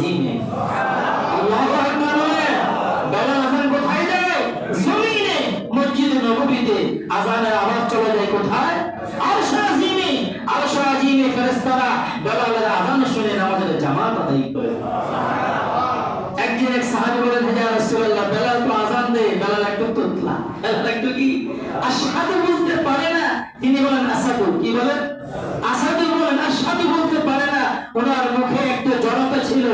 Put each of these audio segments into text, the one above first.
আজিমে আল্লাহু আকবার একটু কি? বলতে পারে না। তিনি বলেন আসাদু কি বলেন? ওনার মুখে একটু জড়তা ছিল।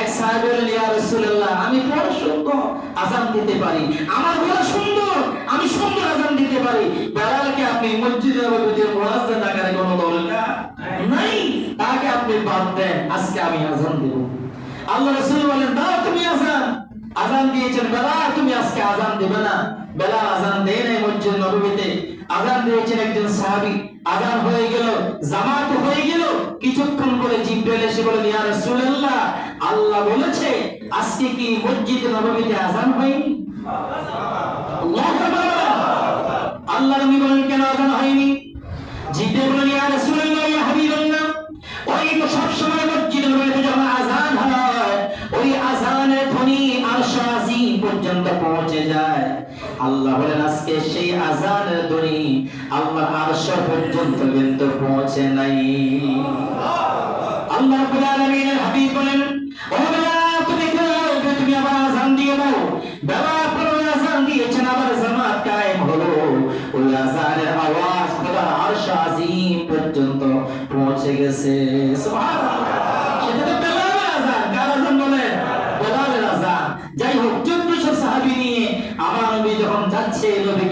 এক সাহাবী বলেন ইয়া রাসূলুল্লাহ, আমি বড় সুন্দর আযান দিতে পারি। আমার গলা সুন্দর, আমি সুন্দর আযান দিতে পারি। বেলালকে আপনি মসজিদে নববীতে আকারে কোনো দরকার নাই, তাকে আপনি বাদ দেন, আজকে আমি আযান দেব। আল্লাহ বলেন দাও তুমি আজান। আজান দিয়েছেন বেলা তুমি আজকে আজান দেবে না। বেলা আজান দেয় নাই মসজিদ নববীতে আজান দিয়েছেন একজন সাহাবী। আজান হয়ে গেল গেল কিছুক্ষণ পরে জিব্রাইল এসে বলেন ইয়া রাসূলুল্লাহ, আল্লাহ বলেছে, আজকে কি মসজিদ নববীতে আযান হয়নি? আল্লাহু আল্লাহ নবী পর্যন্ত পৌঁছে যায়। আল্লাহ বলেন, আজকে সেই আজানের ধ্বনি আল্লাহ আরশ পর্যন্ত কিন্তু পৌঁছে নাই। আল্লাহ রাব্বুল আলামিনের হাবিব বলেন তুমি আবার আজান আজান আওয়াজ পর্যন্ত পৌঁছে গেছে। যাচ্ছে নবীকে